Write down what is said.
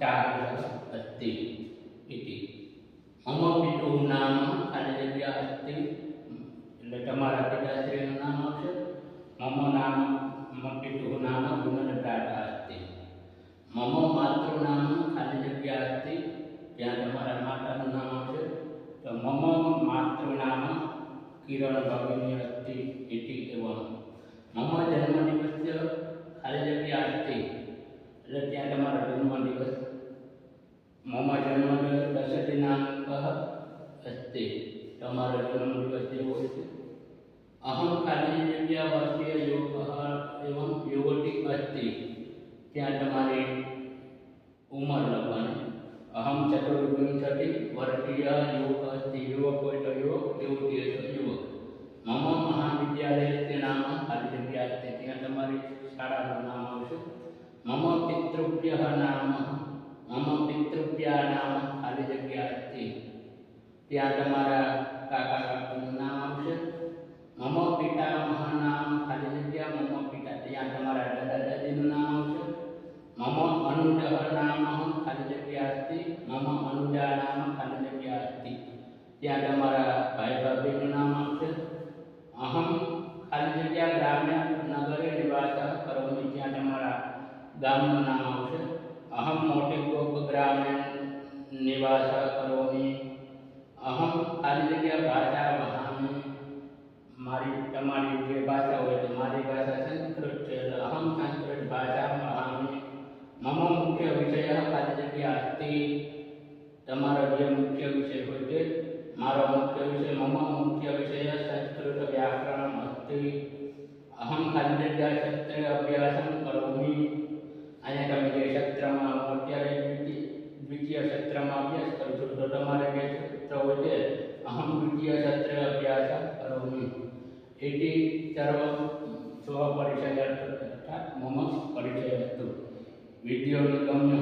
ચાર અસ્તિ ઇતિ મમ પિતુ નામ ખાલી જગ્યા અસ્તિ એટલે તમારા પિતાશ્રીનું નામ આવશે મમ નામ મમ પિતુ નામ ગુણનટાટા અસ્તિ મમ માતૃ નામ ખાલી જગ્યા અસ્તિ ત્યાં તમારા માતાનું નામ આવશે તો મમ માતૃ નામ કિરણ ભગિની અસ્તિ ઇતિ એવમ મમ જન્મ દિવસય ખાલી જગ્યા અસ્તિ એટલે ત્યાં તમારો જન્મ દિવસ મમ જન્મ દસ દિનાંક અસ્તિ તમારો જન્મ દિવસ જેવો હોય છે અહમ ખાલી જગ્યા વર્ષીય યોગ એવં યુવતી અસ્તિ ત્યાં તમારી ઉંમર લખવાની અહમ ચતુર્વિંશતિ વર્ષીય યુવક અસ્તિ યુવક હોય તો યુવક યુવતી હોય તો યુવક મમ મહાવિદ્યાલય તે નામ ખાલી જગ્યા અસ્તિ ત્યાં તમારી શાળાનું નામ આવશે મમ પિતૃભ્ય નામ મમ પિતૃભ્યા નામ ખાલી જગ્યા અસ્તિ ત્યાં તમારા કાકા કાકીનું નામ આવશે મમ પિતામહ નામ ખાલી જગ્યા મમ પિતા ત્યાં તમારા દાદા દાદીનું નામ આવશે મમ અનુજ નામ ખાલી જગ્યા અસ્તિ મમ અનુજા નામ ખાલી જગ્યા અસ્તિ ત્યાં તમારા ભાઈ ભાભીનું નામ આવશે અહમ ખાલી જગ્યા ગ્રામ્ય નગરે નિવાસ કરોમી ત્યાં તમારા ગામનું નામ આવશે અહમ મોટી ગોપ ગ્રામે નિવાસ કરોમી અહમ ખાલી જગ્યા ભાષા વહામી મારી તમારી જે ભાષા હોય તો મારી ભાષા સંસ્કૃત છે એટલે અહમ સંસ્કૃત ભાષા વહામી મમ મુખ્ય વિષય ખાલી જગ્યા અસ્તિ તમારો જે મુખ્ય વિષય હોય તે મારો મુખ્ય વિષય મમ મુખ્ય વિષય સંસ્કૃત વ્યાકરણ અસ્તિ અહમ ખાલી જગ્યા ક્ષેત્રે અભ્યાસમ કરોમી અહીંયા તમે જે ક્ષેત્રમાં હું અત્યારે દ્વિતીય क्रम आ गया तब जो तो तुम्हारे गए क्रमः अभ्यासः चतुर्थक्रमः अहम द्वितीय द्वितीयसत्रे अभ्यास करोमि इति स्व परिचय अर्थ मम परिचय परिचयस्तु विद्योनिगम्य